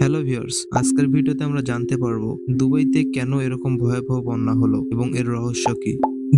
Hello viewers, আজকের ভিডিওতে আমরা জানতে পারব দুবাইতে কেন এরকম ভয়াবহ বন্যা হলো এবং এর রহস্য কি?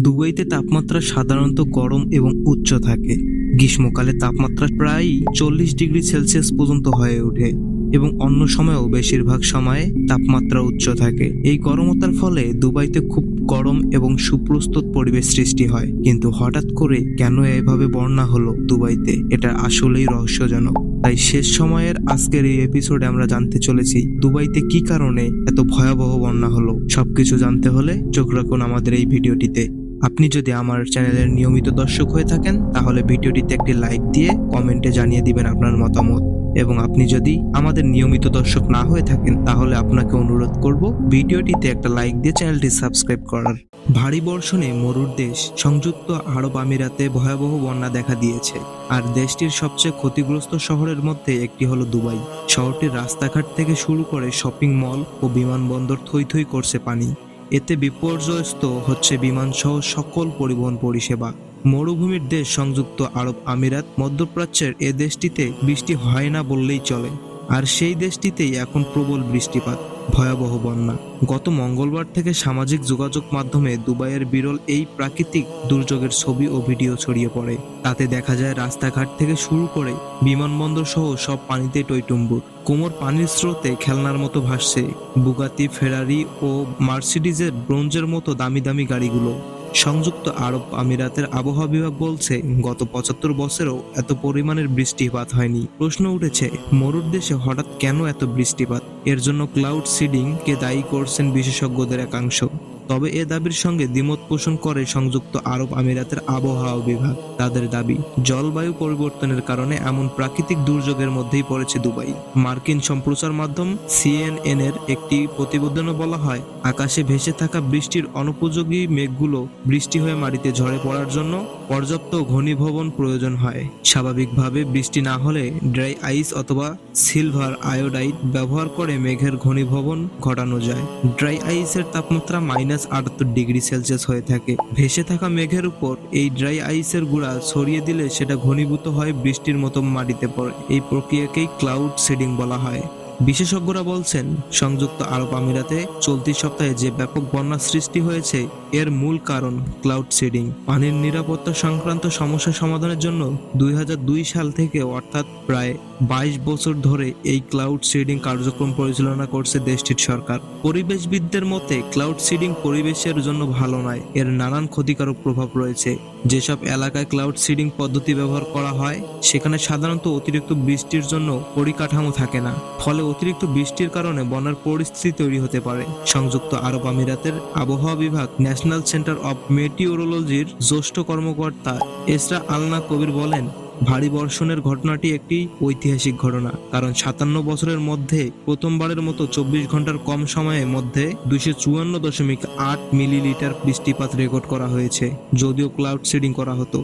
দুবাইতে তাপমাত্রা সাধারণত গরম এবং উচ্চ থাকে। গ্রীষ্মকালে তাপমাত্রা প্রায় চল্লিশ ডিগ্রি সেলসিয়াস পর্যন্ত হয়ে ওঠে। এবং অন্য সময়েও বেশিরভাগ সময়ে তাপমাত্রা উচ্চ থাকে। এই গরমতার ফলে দুবাইতে খুব গরম এবং সুপ্রস্তুত পরিবেশ সৃষ্টি হয়। কিন্তু হঠাৎ করে কেন এভাবে বন্যা হলো দুবাইতে? এটা আসলেই রহস্যজনক। তাই শেষ সময়ের আজকের এই এপিসোডে আমরা জানতে চলেছি দুবাইতে কি কারণে এত ভয়াবহ বন্যা হলো। সবকিছু জানতে হলে চোখ রাখুন আমাদের এই ভিডিওটিতে। আপনি যদি আমার চ্যানেলের নিয়মিত দর্শক হয়ে থাকেন, তাহলে ভিডিওটিতে একটি লাইক দিয়ে কমেন্টে জানিয়ে দিবেন আপনার মতামত। এবং আপনি যদি আমাদের নিয়মিত দর্শক না হয়ে থাকেন, তাহলে আপনাকে অনুরোধ করব ভিডিওটিতে একটা লাইক দিয়ে চ্যানেলটি সাবস্ক্রাইব করার। ভারী বর্ষণে মরুর দেশ সংযুক্ত আরব আমিরাতে ভয়াবহ বন্যা দেখা দিয়েছে। আর দেশটির সবচেয়ে ক্ষতিগ্রস্ত শহরের মধ্যে একটি হলো দুবাই। শহরটির রাস্তাঘাট থেকে শুরু করে শপিং মল ও বিমানবন্দর থই থই করছে পানি। এতে বিপর্যস্ত হচ্ছে বিমানসহ সকল পরিবহন পরিষেবা। মরুভূমির দেশ সংযুক্ত আরব আমিরাত মধ্যপ্রাচ্যের এ দেশটিতে বৃষ্টি হয় না বললেই চলে। আর সেই দেশটিতেই এখন প্রবল বৃষ্টিপাত, ভয়াবহ বন্যা। গত মঙ্গলবার থেকে সামাজিক যোগাযোগ মাধ্যমে দুবাইয়ের বিরল এই প্রাকৃতিক দুর্যোগের ছবি ও ভিডিও ছড়িয়ে পড়ে। তাতে দেখা যায় রাস্তাঘাট থেকে শুরু করে বিমানবন্দর সহ সব পানিতে টইটুম্বুর। কোমর পানির স্রোতে খেলনার মতো ভাসছে বুগাতি, ফেরারি ও মার্সিডিজের ব্রোঞ্জের মতো দামি দামি গাড়িগুলো। সংযুক্ত আরব আমিরাতের আবহাওয়া বিভাগ বলছে, গত পঁচাত্তর বছরেও এত পরিমাণের বৃষ্টিপাত হয়নি। প্রশ্ন উঠেছে, মরুর দেশে হঠাৎ কেন এত বৃষ্টিপাত? এর জন্য ক্লাউড সিডিং কে দায়ী করছেন বিশেষজ্ঞদের একাংশ। তবে এ দাবির সঙ্গে দ্বিমত পোষণ করে সংযুক্ত আরব আমিরাতের আবহাওয়া বিভাগ। তাদের দাবি, জলবায়ু পরিবর্তনের কারণে এমন প্রাকৃতিক দুর্যোগের মধ্যেই পড়েছে দুবাই। মার্কিন সম্প্রচার মাধ্যম সিএনএন এর একটি প্রতিবেদনে বলা হয়, আকাশে ভেসে থাকা বৃষ্টির অনুপযোগী মেঘগুলো বৃষ্টি হয়ে মাটিতে ঝরে পড়ার জন্য পর্যাপ্ত ঘনীভবন প্রয়োজন হয়। স্বাভাবিকভাবে বৃষ্টি না হলে ড্রাই আইস অথবা সিলভার আয়োডাইড ব্যবহার করে মেঘের ঘনীভবন ঘটানো যায়। ড্রাই আইসের তাপমাত্রা মাইনাস আটাত্তর ডিগ্রি সেলসিয়াস হয়ে থাকে। ভেসে থাকা মেঘের উপর এই ড্রাই আইসের গুঁড়া ছড়িয়ে দিলে সেটা ঘনীভূত হয় বৃষ্টির মতো মাটিতে পড়ে। এই প্রক্রিয়াকেই ক্লাউড সিডিং বলা হয়। বিশেষজ্ঞরা বলছেন, সংযুক্ত আরব আমিরাতে চলতি সপ্তাহে যে ব্যাপক বন্যা সৃষ্টি হয়েছে এর মূল কারণ ক্লাউড সিডিং পানির নিরাপত্তা সংক্রান্ত সমস্যা সমাধানের জন্য দুই হাজার দুই সাল থেকে অর্থাৎ প্রায় বাইশ বছর ধরে এই ক্লাউড সিডিং কার্যক্রম পরিচালনা করছে দেশটির সরকার। পরিবেশবিদদের মতে ক্লাউড সিডিং পরিবেশের জন্য ভালো নয়, এর নানান ক্ষতিকারক প্রভাব রয়েছে। যেসব এলাকায় ক্লাউড সিডিং পদ্ধতি ব্যবহার করা হয়, সেখানে সাধারণত অতিরিক্ত বৃষ্টির জন্য পরিকাঠামো থাকে না। ফলে অতিরিক্ত বৃষ্টির কারণে বন্যার পরিস্থিতি তৈরি হতে পারে। সংযুক্ত আরব আমিরাতের আবহাওয়া বিভাগ ন্যাশনাল সেন্টার অব মেটিওরোলজির জ্যেষ্ঠ কর্মকর্তা এসরা আলনা কবির বলেন, ভারী বর্ষণের ঘটনাটি একটি ঐতিহাসিক ঘটনা, কারণ সাতান্ন বছরের মধ্যে প্রথমবারের মতো চব্বিশ ঘণ্টার কম সময়ের মধ্যে দুইশো চুয়ান্ন দশমিক আট মিলিলিটার বৃষ্টিপাত রেকর্ড করা হয়েছে, যদিও ক্লাউড সিডিং করা হতো।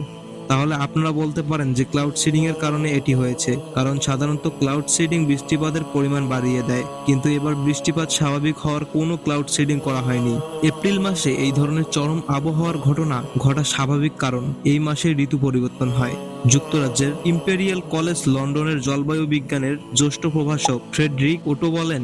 তাহলে আপনারা বলতে পারেন যে ক্লাউড সিডিং এর কারণে এটি হয়েছে, কারণ সাধারণত ক্লাউড সিডিং বৃষ্টিপাতের পরিমাণ বাড়িয়ে দেয়, কিন্তু এবার বৃষ্টিপাত স্বাভাবিক হওয়ার কোনো ক্লাউড সিডিং করা হয়নি। এপ্রিল মাসে এই ধরনের চরম আবহাওয়ার ঘটনা ঘটা স্বাভাবিক কারণ, এই মাসে ঋতু পরিবর্তন হয়। যুক্তরাজ্যের ইম্পেরিয়াল কলেজ লন্ডনের জলবায়ু বিজ্ঞানের জ্যেষ্ঠ প্রভাষক ফ্রেডরিক ওটো বলেন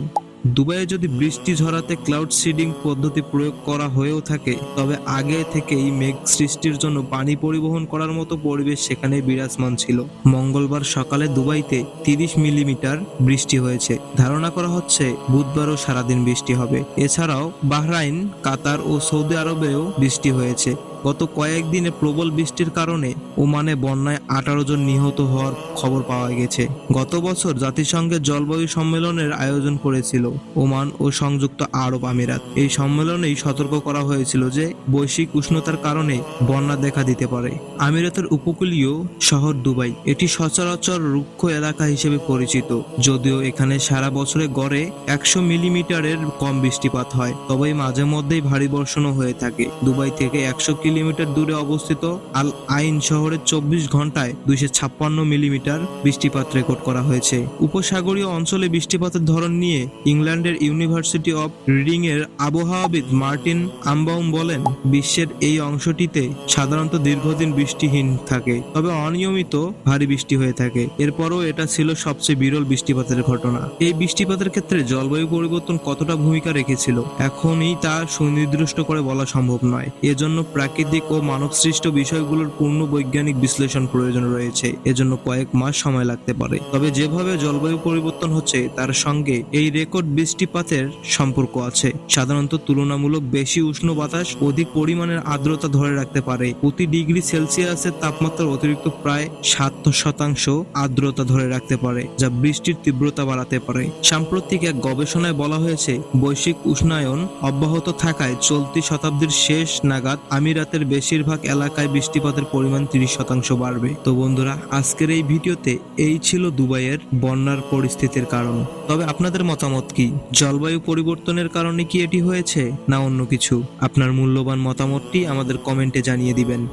দুবাইয়ে যদি বৃষ্টি ঝরাতে ক্লাউড সিডিং পদ্ধতি প্রয়োগ করা হয়েও থাকে, তবে আগে থেকেই মেঘ সৃষ্টির জন্য পানি পরিবহন করার মতো পরিবেশ সেখানে বিরাজমান ছিল। মঙ্গলবার সকালে দুবাইতে তিরিশ মিলিমিটার বৃষ্টি হয়েছে। ধারণা করা হচ্ছে বুধবারও সারাদিন বৃষ্টি হবে। এছাড়াও বাহরাইন, কাতার ও সৌদি আরবেও বৃষ্টি হয়েছে। গত কয়েকদিনে প্রবল বৃষ্টির কারণে ওমানে বন্যায় আঠারো জন নিহত হওয়ার খবর পাওয়া গেছে। গত বছর জাতিসংঘের জলবায়ু সম্মেলনের আয়োজন করেছিল ওমান ও সংযুক্ত আরব আমিরাত। এই সম্মেলনেই সতর্ক করা হয়েছিল যে বৈশ্বিক উষ্ণতার কারণে বন্যা দেখা দিতে পারে। আমিরাতের উপকূলীয় শহর দুবাই, এটি সচরাচর রুক্ষ এলাকা হিসেবে পরিচিত, যদিও এখানে সারা বছরে গড়ে একশো মিলিমিটারের কম বৃষ্টিপাত হয়, তবে মাঝে মধ্যেই ভারী বর্ষণও হয়ে থাকে। দুবাই থেকে একশো কিলোমিটার দূরে অবস্থিত আল আইন শহরে চব্বিশ ঘন্টায় দুইশো ছাপ্পান্ন মিলিমিটার বৃষ্টিপাত রেকর্ড করা হয়েছে। উপসাগরীয় অঞ্চলে বৃষ্টিপাতের ধরন নিয়ে ইংল্যান্ডের ইউনিভার্সিটি অফ রিডিং এর আবহাওয়াবিদ মার্টিন আম্বাউম বলেন, বিশ্বের এই অংশটিতে সাধারণত দীর্ঘদিন বৃষ্টিহীন থাকে, তবে অনিয়মিত ভারী বৃষ্টি হয়ে থাকে। এরপরও এটা ছিল সবচেয়ে বিরল বৃষ্টিপাতের ঘটনা। এই বৃষ্টিপাতের ক্ষেত্রে জলবায়ু পরিবর্তন কতটা ভূমিকা রেখেছিল, এখনই তা সুনির্দিষ্ট করে বলা সম্ভব নয়। এজন্য প্রাকৃতিক ও মানবসৃষ্ট বিষয়গুলোর পূর্ণ বৈজ্ঞানিক বিশ্লেষণ প্রয়োজন রয়েছে। এজন্য কয়েক মাস সময় লাগতে পারে। তবে যেভাবে জলবায়ু পরিবর্তন হচ্ছে, তার সঙ্গে এই রেকর্ড বৃষ্টিপাতের সম্পর্ক আছে। সাধারণত তুলনামূলক বেশি উষ্ণ বাতাস অধিক পরিমাণের আর্দ্রতা ধরে রাখতে পারে। প্রতি ডিগ্রি সেলসিয়াসের তাপমাত্রার অতিরিক্ত প্রায় সাত শতাংশ আর্দ্রতা ধরে রাখতে পারে, যা বৃষ্টির তীব্রতা বাড়াতে পারে। সাম্প্রতিক এক গবেষণায় বলা হয়েছে, বৈশ্বিক উষ্ণায়ন অব্যাহত থাকায় চলতি শতাব্দীর শেষ নাগাদ আমিরাতের বেশিরভাগ এলাকায় বৃষ্টিপাতের পরিমাণ তিরিশ শতাংশ বাড়বে। তো বন্ধুরা, আজকের এই ভিডিওতে এই ছিল দুবাইয়ের বন্যার পরিস্থিতির কারণ। তবে আপনাদের মতামত কি? জলবায়ু পরিবর্তনের কারণে কি এটি হয়েছে, না অন্য কিছু? আপনার মূল্যবান মতামতটি আমাদের কমেন্টে জানিয়ে দিবেন।